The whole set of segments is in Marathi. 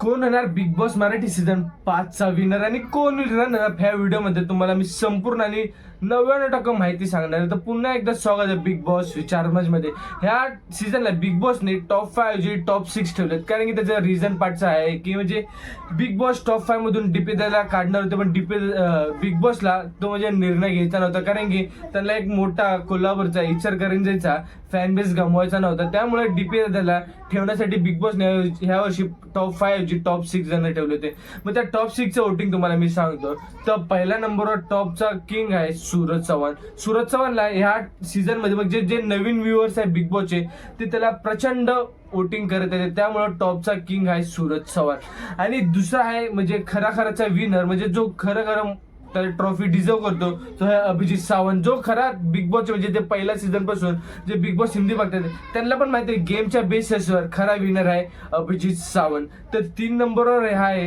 कोण होणार बिग बॉस मराठी सीझन पाचचा विनर आणि कोण रनर ह्या व्हिडिओमध्ये तुम्हाला मी संपूर्ण आणि नव्याण्णव टक्के माहिती सांगणार आहे. तर पुन्हा एकदा स्वागत आहे बिग बॉसमध्ये ह्या सीझनला बिग बॉसने टॉप फाय जे टॉप सिक्स ठेवलेत. कारण की त्याचं रिझन पार्टचं आहे की म्हणजे बिग बॉस टॉप फायमधून डीपी त्याला काढणार होते पण डीपी बिग बॉसला तो म्हणजे निर्णय घ्यायचा नव्हता. कारण की त्यांना एक मोठा कोल्हापूरचा इचरकरंजीचा फॅन बेस गमवायचा नव्हता. त्यामुळे डीपी त्याला ठेवण्यासाठी बिग बॉसने ह्या वर्षी टॉप फाय जी टॉप सिक्स जण ठेवले होते. मग त्या टॉप सिक्सचं वोटिंग तुम्हाला मी सांगतो. तर पहिल्या नंबरवर टॉपचा किंग आहे सूरज चव्हाण. सूरज चव्हाणला ह्या सीझनमध्ये मग म्हणजे जे नवीन व्ह्युअर्स आहे बिग बॉसचे ते त्याला प्रचंड वोटिंग करत येते त्यामुळं टॉपचा किंग आहे सूरज चव्हाण. आणि दुसरा आहे म्हणजे खरा खराचा विनर म्हणजे जो खरं खरं तर ट्रॉफी डिझर्व करतो. तो हे अभिजित सावंत जो खरा बिग बॉस म्हणजे ते पहिल्या सीझनपासून जे बिग बॉस हिंदी बघतात त्यांना पण माहिती आहे गेमच्या बेसिसवर खरा विनर आहे अभिजित सावंत. तर तीन नंबरवर आहे.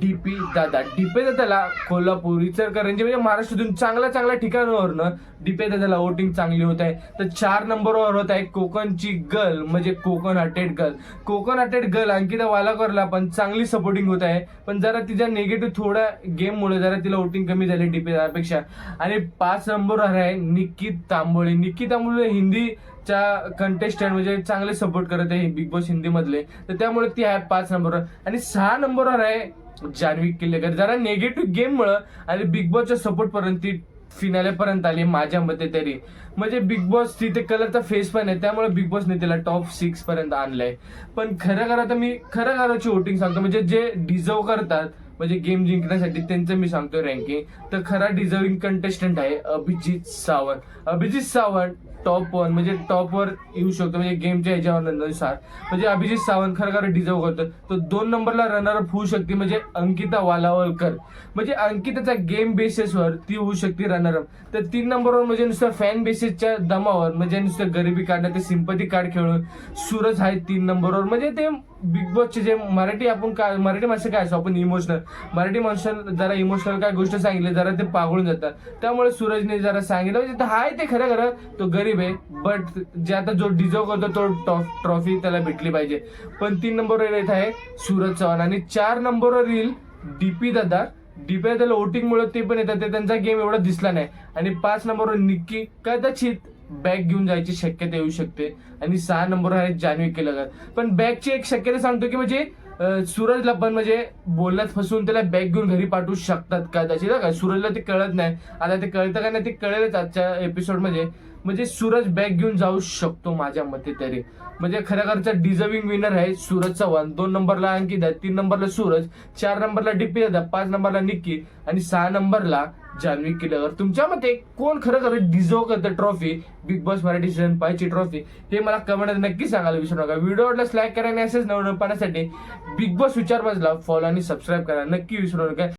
डीपी दादा डीपी दादाला कोल्हापूर इचलकरंजी म्हणजे महाराष्ट्रातून चांगल्या चांगल्या ठिकाणावरनं डीपी दादाला वोटिंग चांगली होत आहे. तर चार नंबरवर होत आहे कोकणची गर्ल म्हणजे Kokan hearted girl Kokan hearted girl Ankita वालाकरला पण चांगली सपोर्टिंग होत आहे. पण जरा तिच्या निगेटिव्ह थोड्या गेममुळे जरा तिला वोटिंग कमी झाली डीपी दादापेक्षा. आणि पाच नंबरवर आहे निक्की तांबोळे. निक्की तांबोळे च्या कंटेस्टंट म्हणजे चांगले सपोर्ट करत आहे बिग बॉस हिंदी मधले. तर त्यामुळे ती आहे पाच नंबरवर आणि सहा नंबरवर आहे जान्हवी किल्लेकर जरा निगेटिव्ह गेममुळं आणि बिग बॉसच्या सपोर्ट पर्यंत ती फिनाले पर्यंत आली माझ्या मते तरी. म्हणजे बिग बॉस तिथे कलरचा फेस पण आहे. त्यामुळे बिग बॉसने तिला टॉप सिक्स पर्यंत आणलंय. पण खरं खरं आता मी खरं खरंची वोटिंग सांगतो. म्हणजे जे डिझर्व करतात म्हणजे गेम जिंकण्यासाठी त्यांचं मी सांगतो रँकिंग तर खरा डिझर्विंग कंटेस्टंट आहे अभिजित सावंत. अभिजित सावंत टॉप वन म्हणजे टॉपवर येऊ शकतो म्हणजे गेमच्या ह्याच्यानुसार म्हणजे अभिजित सावंत खरं खरं डिझर्व करतो. तो दोन नंबरला रनरअप होऊ शकते म्हणजे अंकिता वालावलकर. म्हणजे अंकिताच्या गेम बेसिसवर ती होऊ शकते रनरअप तर तीन नंबरवर म्हणजे नुसतं फॅन बेसिसच्या दमावर म्हणजे नुसतं गरिबी काढणं ते सिंपती कार्ड खेळून सूरज आहे तीन नंबरवर म्हणजे ते बिग बॉसचे जे मराठी आपण काय मराठी माणसं काय असतो आपण इमोशनल मराठी माणसं जरा इमोशनल काय गोष्ट सांगितली जरा ते पागळून जातात. त्यामुळे सूरजने जरा सांगितलं म्हणजे हाय ते खरं खरं तो गरीब आहे बट जे आता जो डिझर्व करतो तो टॉप ट्रॉफी त्याला भेटली पाहिजे. पण तीन नंबरवर येत आहे सूरज चव्हाण आणि चार नंबरवर येईल डीपी दादा. डीपी दादाला वोटिंगमुळे ते पण येतात ते त्यांचा गेम एवढा दिसला नाही. आणि पाच नंबरवर निक्की कदाचित बॅग घेऊन जायची शक्यता येऊ शकते. आणि सहा नंबरवर आहे जान्हवी केलं पण बॅगची एक शक्यता सांगतो की म्हणजे सूरजला पण म्हणजे बोलण्यात फसून त्याला बॅग घेऊन घरी पाठवू शकतात का त्याची? ना का सूरजला ते कळत नाही. आता ते कळतं का नाही ते कळेलच आजच्या एपिसोडमध्ये म्हणजे सूरज बॅग घेऊन जाऊ शकतो माझ्या मते तरी. म्हणजे खऱ्याखरचा डिझर्विंग विनर आहे सूरज चव्हाण. दोन नंबरला अंकित आहे तीन नंबरला सूरज चार नंबरला डीपी दादा पाच नंबरला निक्की आणि सहा नंबरला जान्हवी किल्ल्यावर तुमच्या मते कोण खरं खरं डिझर्व करतं trophy Bigg Boss Marathi season पाचची ट्रॉफी हे मला कमेंट नक्की सांगायला विसरू नका. व्हिडिओ आवडल्यास लाईक करा आणि असेच नवनवीन पाहण्यासाठी बिग बॉस विचार बसला फॉलो आणि सबस्क्राईब करा. नक्की विसरू नका.